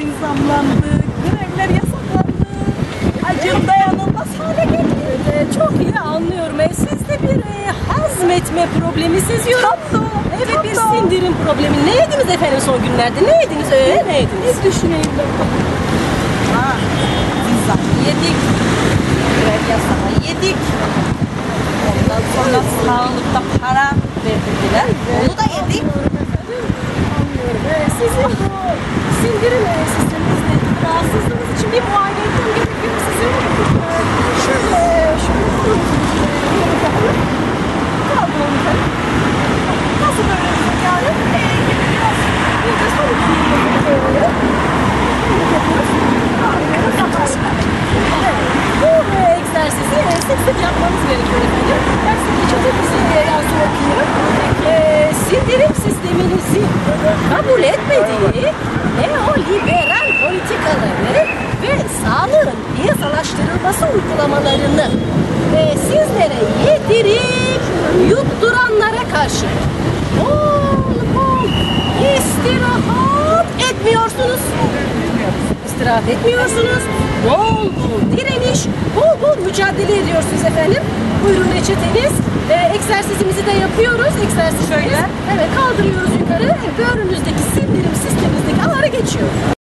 benzin zamlandı, grevler yasaklandı. Acım dayanılmaz hale geldi. Çok iyi anlıyorum. E, sizde bir e, hazmetme problemi seziyorum. Tatlı. Evet bir sindirim problemi. Ne yediniz efendim son günlerde? Ne yediniz? Ee, ne yediniz? Ne düşüneyim. Ha. Yedik. Grev yasağı yedik. Ondan sonra sağlıkta para verdiler. Onu da yedik. Anlıyorum. Sizin bu sindirim e, sisteminizde rahatsızlığınız için bir muayene etmem gerekiyor. Sizin e, şöyle şöyle kaldıralım efendim. Nasıl böyle bizim yani? Ee, biraz burada soluk böyle. Yapıyoruz. Kaldırıyoruz. Yaparız. Evet. Bu e, egzersizi e, sık sık yapmamız gerekiyor efendim. Ben size çok hızlı bir yazı okuyayım. E, sindirim sisteminizi kabul etmediği neoliberal politikaları ve sağlığın piyasalaştırılması uygulamalarını e, sizlere yedirip yutturanlara karşı bol bol istirahat etmiyorsunuz. İstirahat etmiyorsunuz. Bol bol direniş, bol bol mücadele ediyorsunuz efendim. Buyurun reçeteniz. Ee, egzersizimizi de yapıyoruz. Egzersiz şöyle. Evet kaldırıyoruz. Böğrünüzdeki sindirim sisteminizdeki ağrı geçiyor.